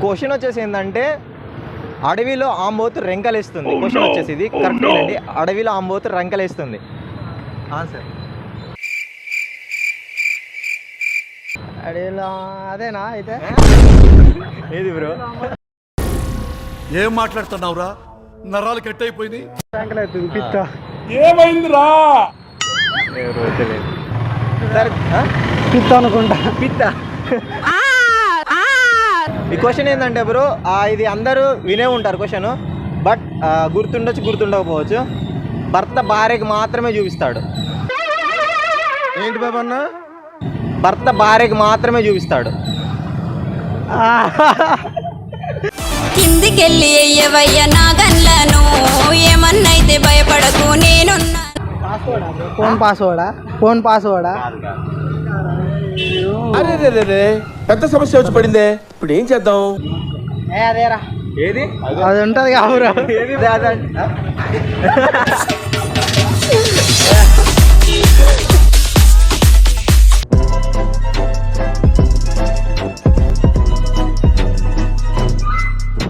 Question వచ్చేసి ఏంటంటే అడవిలో ఆంబోతు రెంకలేస్తుంది. క్వశ్చన్ వచ్చేసి ఇది కరెక్ట్ అండి అడవిలో ఆంబోతు రెంకలేస్తుంది. ఆన్సర్ అడవిలో అదేనా అయితే? ఏది బ్రో? ఏం మాట్లాడుతున్నావురా? నరాలు కట్ సరే ఆ? పిత్త అనుకుంటా. పిత్త. ఈ క్వశ్చన్ ఏంటంటే బ్రో ఇది అందరూ వినే ఉంటారు క్వశ్చన్ బట్ గుర్తుండొచ్చు గుర్తుండకపోవచ్చు. భర్త భార్యకి మాత్రమే చూపిస్తాడు. ఏంటి బాబు అన్న? భర్త భార్యకి మాత్రమే చూపిస్తాడు. కిందికెళ్ళి ఎయ్యవయ్య నా గన్లను ఏమన్నైతే భయపడకు నేనున్నా ఫోన్ పాస్వర్డా ఫోన్ పాస్వర్డా అరే రే రే రే పెద్ద సమస్య వచ్చి పడిందే. ఇప్పుడు ఏం చేద్దాం? అదేరా. ఏది? అది ఉంటది కావురా.